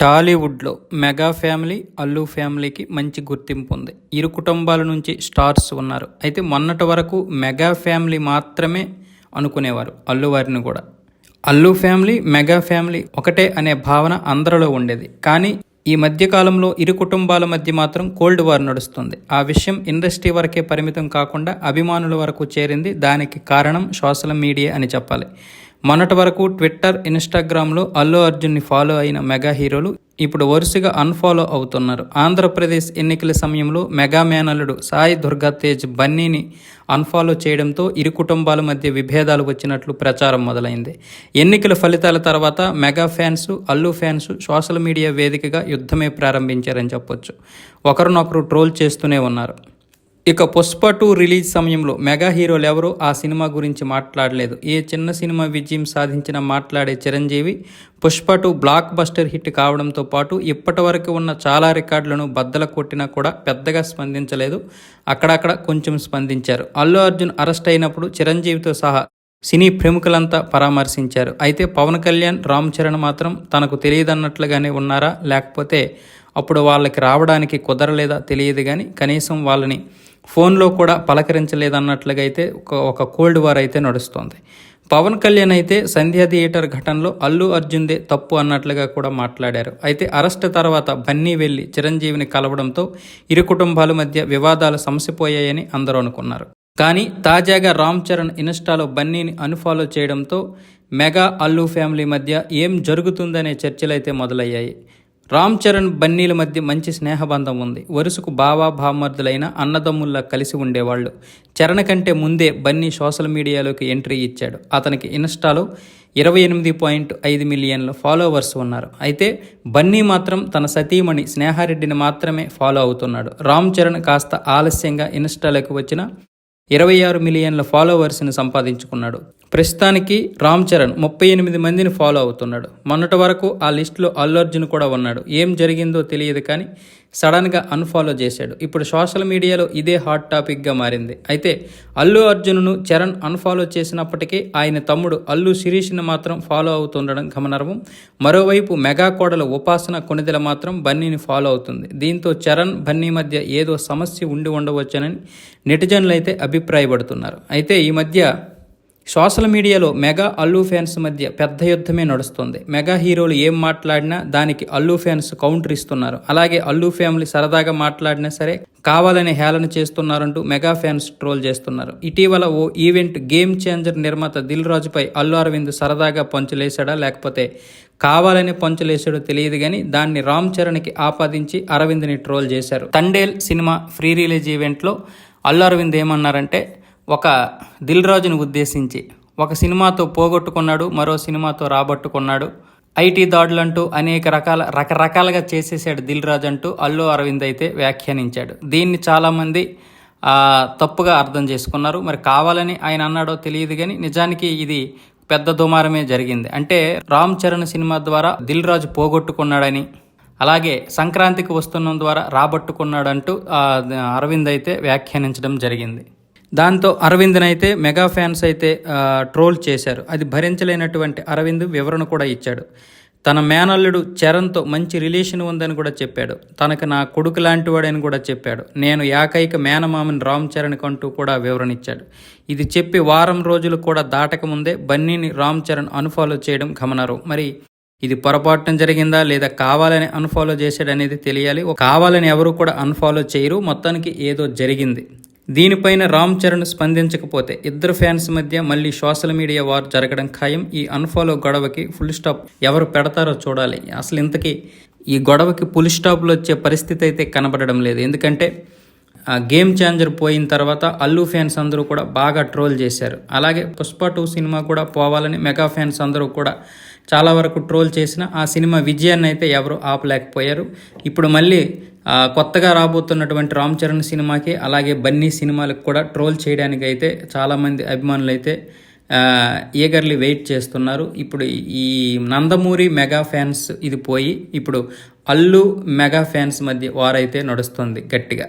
టాలీవుడ్లో mega family Allu ఫ్యామిలీకి మంచి గుర్తింపు ఉంది. ఇరు కుటుంబాల నుంచి స్టార్స్ ఉన్నారు. అయితే మొన్నటి వరకు మెగా ఫ్యామిలీ మాత్రమే అనుకునేవారు అల్లు వారిని కూడా. అల్లు ఫ్యామిలీ మెగా ఫ్యామిలీ ఒకటే అనే భావన అందరిలో ఉండేది. కానీ ఈ మధ్య కాలంలో ఇరు కుటుంబాల మధ్య మాత్రం కోల్డ్ వార్ నడుస్తుంది. ఆ విషయం ఇండస్ట్రీ వరకే పరిమితం కాకుండా అభిమానుల వరకు చేరింది. దానికి కారణం సోషల్ మీడియా అని చెప్పాలి. మొన్నటి వరకు ట్విట్టర్ ఇన్స్టాగ్రామ్లో అల్లు అర్జున్ని ఫాలో అయిన మెగా హీరోలు ఇప్పుడు వరుసగా అన్ఫాలో అవుతున్నారు. ఆంధ్రప్రదేశ్ ఎన్నికల సమయంలో మెగా మేనల్లుడు సాయి దుర్గా తేజ్ బన్నీని అన్ఫాలో చేయడంతో ఇరు కుటుంబాల మధ్య విభేదాలు వచ్చినట్లు ప్రచారం మొదలైంది. ఎన్నికల ఫలితాల తర్వాత mega fans Allu fans social media వేదికగా యుద్ధమే ప్రారంభించారని చెప్పొచ్చు. ఒకరినొకరు ట్రోల్ చేస్తూనే ఉన్నారు. ఇక పుష్ప టూ రిలీజ్ సమయంలో మెగా హీరోలు ఎవరూ ఆ సినిమా గురించి మాట్లాడలేదు. ఏ చిన్న సినిమా విజయం సాధించిన మాట్లాడే Chiranjeevi Pushpa two blockbuster hit కావడంతో పాటు ఇప్పటి వరకు ఉన్న చాలా రికార్డులను బద్దల కొట్టినా కూడా పెద్దగా స్పందించలేదు. అక్కడక్కడ కొంచెం స్పందించారు. అల్లు అర్జున్ అరెస్ట్ అయినప్పుడు చిరంజీవితో సహా సినీ ప్రముఖులంతా పరామర్శించారు. అయితే పవన్ కళ్యాణ్ రామ్ చరణ్ మాత్రం తనకు తెలియదన్నట్లుగానే ఉన్నారా? లేకపోతే అప్పుడు వాళ్ళకి రావడానికి కుదరలేదా? తెలియదు కానీ కనీసం వాళ్ళని ఫోన్లో కూడా పలకరించలేదన్నట్లుగా అయితే ఒక ఒక కోల్డ్ వార్ అయితే నడుస్తోంది. పవన్ కళ్యాణ్ అయితే సంధ్యా థియేటర్ ఘటనలో అల్లు అర్జున్దే తప్పు అన్నట్లుగా కూడా మాట్లాడారు. అయితే అరెస్ట్ తర్వాత బన్నీ వెళ్ళి చిరంజీవిని కలవడంతో ఇరు కుటుంబాల మధ్య వివాదాలు సమసిపోయాయని అందరూ అనుకున్నారు. కానీ తాజాగా రామ్ చరణ్ ఇన్స్టాలో బన్నీని అన్ఫాలో చేయడంతో మెగా అల్లు ఫ్యామిలీ మధ్య ఏం జరుగుతుందనే చర్చలైతే మొదలయ్యాయి. రామ్ చరణ్ బన్నీల మధ్య మంచి స్నేహబంధం ఉంది. వరుసకు బావా భామర్దులైన అన్నదమ్ముల్లా కలిసి ఉండేవాళ్ళు. చరణ్ కంటే ముందే బన్నీ సోషల్ మీడియాలోకి ఎంట్రీ ఇచ్చాడు. అతనికి ఇన్స్టాలో ఇరవై ఎనిమిది పాయింట్ ఐదు మిలియన్ల ఫాలోవర్స్ ఉన్నారు. అయితే బన్నీ మాత్రం తన సతీమణి స్నేహారెడ్డిని మాత్రమే ఫాలో అవుతున్నాడు. రామ్ చరణ్ కాస్త ఆలస్యంగా ఇన్స్టాలోకి వచ్చిన ఇరవై ఆరు మిలియన్ల ఫాలోవర్స్ని సంపాదించుకున్నాడు. ప్రస్తుతానికి రామ్ చరణ్ ముప్పై ఎనిమిది మందిని ఫాలో అవుతున్నాడు. మొన్నటి వరకు ఆ లిస్టులో అల్లు అర్జున్ కూడా ఉన్నాడు. ఏం జరిగిందో తెలియదు కానీ సడన్గా అన్ఫాలో చేశాడు. ఇప్పుడు సోషల్ మీడియాలో ఇదే హాట్ టాపిక్గా మారింది. అయితే అల్లు అర్జున్ను చరణ్ అన్ఫాలో చేసినప్పటికీ ఆయన తమ్ముడు అల్లు శిరీష్ని మాత్రం ఫాలో అవుతుండడం గమనార్హం. మరోవైపు మెగా కోడల ఉపాసన కొనిదెల మాత్రం బన్నీని ఫాలో అవుతుంది. దీంతో చరణ్ బన్నీ మధ్య ఏదో సమస్య ఉండి ఉండవచ్చని నెటిజన్లు అయితే అభిప్రాయపడుతున్నారు. అయితే ఈ మధ్య సోషల్ మీడియాలో మెగా అల్లు ఫ్యాన్స్ మధ్య పెద్ద యుద్ధమే నడుస్తుంది. మెగా హీరోలు ఏం మాట్లాడినా దానికి అల్లు ఫ్యాన్స్ కౌంటర్ ఇస్తున్నారు. అలాగే అల్లు ఫ్యామిలీ సరదాగా మాట్లాడినా సరే కావాలని హేళన చేస్తున్నారంటూ మెగా ఫ్యాన్స్ ట్రోల్ చేస్తున్నారు. ఇటీవల ఓ ఈవెంట్ గేమ్ చేంజర్ నిర్మాత దిల్ రాజుపై అల్లు అరవింద్ సరదాగా పంచులేశాడా లేకపోతే కావాలని పంచులేశాడో తెలియదు కానీ దాన్ని రామ్ చరణ్కి ఆపాదించి అరవింద్ని ట్రోల్ చేశారు. తండేల్ సినిమా ఫ్రీ రిలీజ్ ఈవెంట్లో అల్లు అరవింద్ ఏమన్నారంటే ఒక దిల్ రాజును ఉద్దేశించి ఒక సినిమాతో పోగొట్టుకున్నాడు మరో సినిమాతో రాబట్టుకున్నాడు. ఐటీ దాడులంటూ అనేక రకాల రకరకాలుగా చేసేసాడు దిల్ రాజ్ అంటూ అల్లు అరవింద్ అయితే వ్యాఖ్యానించాడు. దీన్ని చాలామంది తప్పుగా అర్థం చేసుకున్నారు. మరి కావాలని ఆయన అన్నాడో తెలియదు కానీ నిజానికి ఇది పెద్ద దుమారమే జరిగింది. అంటే రామ్ చరణ్ సినిమా ద్వారా దిల్ రాజు పోగొట్టుకున్నాడని అలాగే సంక్రాంతికి వస్తున్న ద్వారా రాబట్టుకున్నాడంటూ అరవింద్ అయితే వ్యాఖ్యానించడం జరిగింది. దాంతో అరవింద్నైతే అయితే మెగా ఫ్యాన్స్ అయితే ట్రోల్ చేశారు. అది భరించలేనటువంటి అరవింద్ వివరణ కూడా ఇచ్చాడు. తన మేనల్లుడు చరణ్తో మంచి రిలేషన్ ఉందని కూడా చెప్పాడు. తనకు నా కొడుకు లాంటి వాడని కూడా చెప్పాడు. నేను ఏకైక మేనమామని రామ్ చరణ్ కంటూ కూడా వివరణ ఇచ్చాడు. ఇది చెప్పి వారం రోజులు కూడా దాటకముందే బన్నీని రామ్ చరణ్ అన్ఫాలో చేయడం గమనారు మరి ఇది పొరపాటున జరిగిందా లేదా కావాలని అన్ఫాలో చేశాడనేది తెలియాలి. కావాలని ఎవరు కూడా అన్ఫాలో చేయరు. మొత్తానికి ఏదో జరిగింది. దీనిపైన రామ్ చరణ్ స్పందించకపోతే ఇద్దరు ఫ్యాన్స్ మధ్య మళ్ళీ సోషల్ మీడియా వార్ జరగడం ఖాయం. ఈ అన్ఫాలో గొడవకి ఫుల్ స్టాప్ ఎవరు పెడతారో చూడాలి. అసలు ఇంతకీ ఈ గొడవకి ఫుల్ స్టాప్లు వచ్చే పరిస్థితి అయితే కనబడడం లేదు. ఎందుకంటే గేమ్ ఛాంజర్ పోయిన తర్వాత అల్లు ఫ్యాన్స్ అందరూ కూడా బాగా ట్రోల్ చేశారు. అలాగే పుష్ప టూ సినిమా కూడా పోవాలని మెగా ఫ్యాన్స్ అందరూ కూడా చాలా వరకు ట్రోల్ చేసిన ఆ సినిమా విజయాన్ని అయితే ఎవరు ఆపలేకపోయారు. ఇప్పుడు మళ్ళీ కొత్తగా రాబోతున్నటువంటి రామ్ చరణ్ సినిమాకి అలాగే బన్నీ సినిమాలకు కూడా ట్రోల్ చేయడానికి అయితే చాలామంది అభిమానులు అయితే ఈగర్లీ వెయిట్ చేస్తున్నారు. ఇప్పుడు ఈ నందమూరి మెగా ఫ్యాన్స్ ఇది పోయి ఇప్పుడు అల్లు మెగా ఫ్యాన్స్ మధ్య వారైతే నడుస్తుంది గట్టిగా.